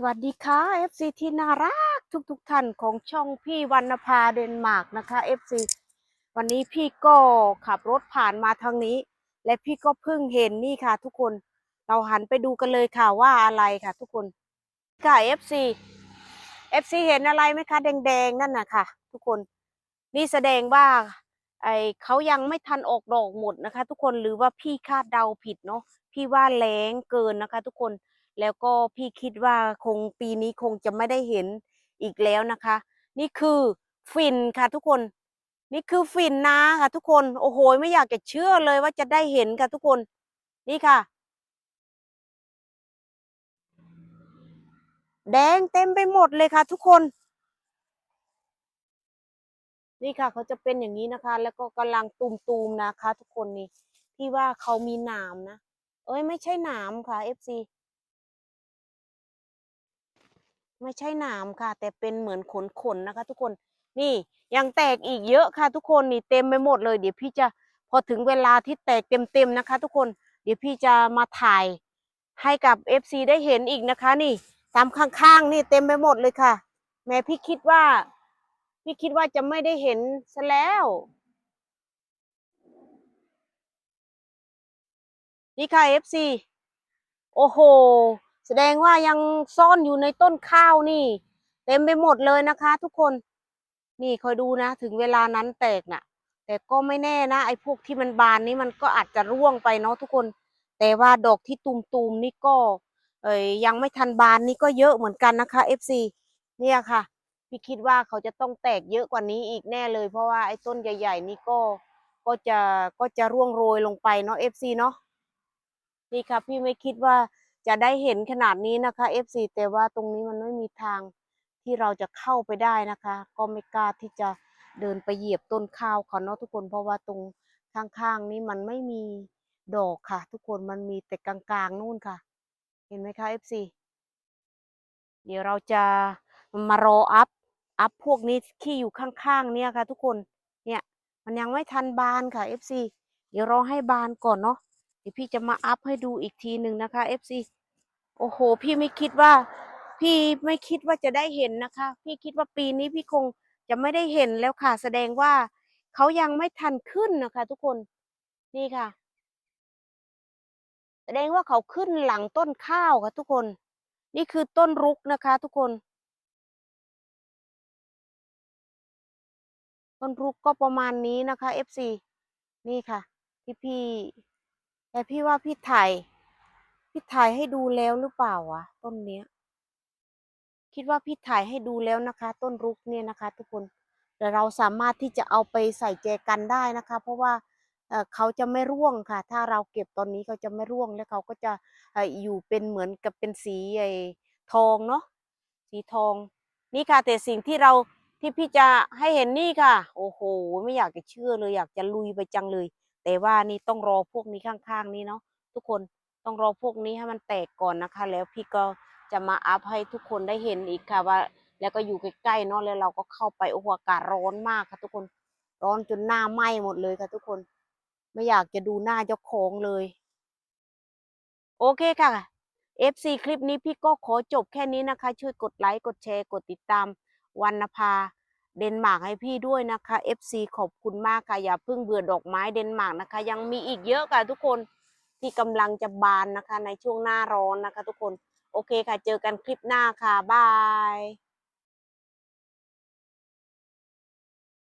สวัสดีค่ะ FC ที่น่ารักทุกๆทท่านของช่องพี่วรรณภาเดนมาร์กนะคะ FC วันนี้พี่ก็ขับรถผ่านมาทางนี้ และพี่ก็เพิ่งเห็นนี่ค่ะ ทุกคนเราหันไปดูกันเลยค่ะว่าอะไรค่ะ ทุกคนค่ะ FC FC เห็นอะไรไหมคะแดงๆนั่นน่ะค่ะ ทุกคนนี่แสดงว่าไอเขายังไม่ทันออกดอกหมดนะคะ ทุกคนหรือว่าพี่คาดเดาผิดเนาะพี่ว่าแรงเกินนะคะ ทุกคน แล้วก็พี่คิดว่าคงปีนี้คงจะไม่ได้เห็นอีกแล้วนะคะ นี่คือฟินค่ะทุกคน นี่คือฟินนาค่ะทุกคนโอ้โหไม่อยากจะเชื่อเลยว่าจะได้เห็นค่ะทุกคน นี่ค่ะ แดงเต็มไปหมดเลยค่ะ ทุกคน นี่ค่ะ เขาจะเป็นอย่างนี้นะคะ แล้วก็กำลังตูมๆนะคะ ทุกคนนี่ที่ว่าเขามีหนามนะ เอ้ยไม่ใช่หนามค่ะ FC ไม่ใช่หนามค่ะ แต่เป็นเหมือนขนขนๆนะคะ ทุกคนนี่ยังแตกอีกเยอะค่ะ ทุกคนนี่เต็มไปหมดเลย เดี๋ยวพี่จะพอถึงเวลาที่แตกเต็มๆนะคะ ทุกคนเดี๋ยวพี่จะมาถ่ายให้กับ FC ได้เห็นอีกนะคะ นี่ตามข้างๆ นี่เต็มไปหมดเลยค่ะ แม่พี่คิดว่า พี่คิดว่าจะไม่ได้เห็นซะแล้ว นี่ค่ะ FC โอ้โห แสดงว่ายังซ่อนอยู่ในต้นข้าวนี่ เต็มไปหมดเลยนะคะ ทุกคนนี่คอยดูนะ ถึงเวลานั้นแตกน่ะ แต่ก็ไม่แน่นะไอ้พวกที่มันบานนี่มันก็อาจจะร่วงไปเนาะทุกคน แต่ว่าดอกที่ตูมๆนี่ก็ เอ่ยยังไม่ทันบานนี่ก็เยอะเหมือนกันนะคะ FC เนี่ยค่ะ พี่คิดว่าเขาจะต้องแตกเยอะกว่านี้อีกแน่เลย เพราะว่าไอ้ต้นใหญ่ ๆ นี่ก็ก็จะก็จะร่วงโรยลงไปเนาะ FC เนาะนี่ค่ะพี่ไม่คิดว่า จะได้เห็นขนาดนี้นะคะ FC แต่ว่าตรงนี้มันไม่มีทางที่เราจะเข้าไปได้นะคะ ก็ไม่กล้าที่จะเดินไปเหยียบต้นข้าวเขาเนาะทุกคนเพราะว่าตรงข้างๆนี่มันไม่มีดอกค่ะ ทุกคนมันมีแต่กลางๆนู่นค่ะ เห็นไหมคะ FC เดี๋ยวเราจะมารออัพอัพพวกนี้ที่อยู่ข้างๆเนี่ยค่ะ ทุกคนเนี่ยมันยังไม่ทันบานค่ะ FC เดี๋ยวรอให้บานก่อนเนาะเดี๋ยวพี่จะมาอัพให้ดูอีกทีหนึ่งนะคะ FC โอ้โห พี่ไม่คิดว่า พี่ไม่คิดว่าจะได้เห็นนะคะ พี่คิดว่าปีนี้พี่คงจะไม่ได้เห็นแล้วค่ะ แสดงว่าเขายังไม่ทันขึ้นนะคะ ทุกคนนี่ค่ะ แสดงว่าเขาขึ้นหลังต้นข้าวค่ะ ทุกคน นี่คือต้นรุกนะคะ ทุกคน ต้นรุกก็ประมาณนี้นะคะ FC นี่ค่ะที่พี่แต่พี่ว่าพี่ถ่าย พี่ถ่ายให้ดูแล้วหรือเปล่าวะต้นเนี้ย คิดว่าพี่ถ่ายให้ดูแล้วนะคะ ต้นรุกเนี่ยนะคะ ทุกคนแต่เราสามารถที่จะเอาไปใส่แจกันได้นะคะ เพราะว่าเอ่อเขาจะไม่ร่วงค่ะ ถ้าเราเก็บตอนนี้เขาจะไม่ร่วงแล้วเขาก็จะเอ่ออยู่เป็นเหมือนกับเป็นสีไอ้ทองเนาะสีทองนี่ค่ะ แต่สิ่งที่เราที่พี่จะให้เห็นนี่ค่ะ โอ้โห ไม่อยากจะเชื่อเลยอยากจะลุยไปจังเลย แต่ว่านี่ต้องรอพวกนี้ข้างๆ นี้เนาะทุกคน ต้องรอพวกนี้ให้มันแตกก่อนนะคะ แล้วพี่ก็จะมาอัพให้ทุกคนได้เห็นอีกค่ะว่า แล้วก็อยู่ใกล้ๆเนาะแล้วเราก็เข้าไปโอ้โหอากาศร้อนมากค่ะทุกคนร้อนจนหน้าไหม้หมดเลยค่ะทุกคน ไม่อยากจะดูหน้าเจ้าของเลย โอเคค่ะ FC คลิปนี้พี่ก็ขอจบแค่นี้นะคะ ช่วยกดไลค์กดแชร์กดติดตามวรรณภาเดนมาร์กให้พี่ด้วยนะคะ FC ขอบคุณมากค่ะ อย่าเพิ่งเบื่อดอกไม้เดนมาร์กนะคะ ยังมีอีกเยอะค่ะทุกคน ที่กำลังจะบานนะคะ ในช่วงหน้าร้อนนะคะ ทุกคน โอเคค่ะ เจอกันคลิปหน้าค่ะ บาย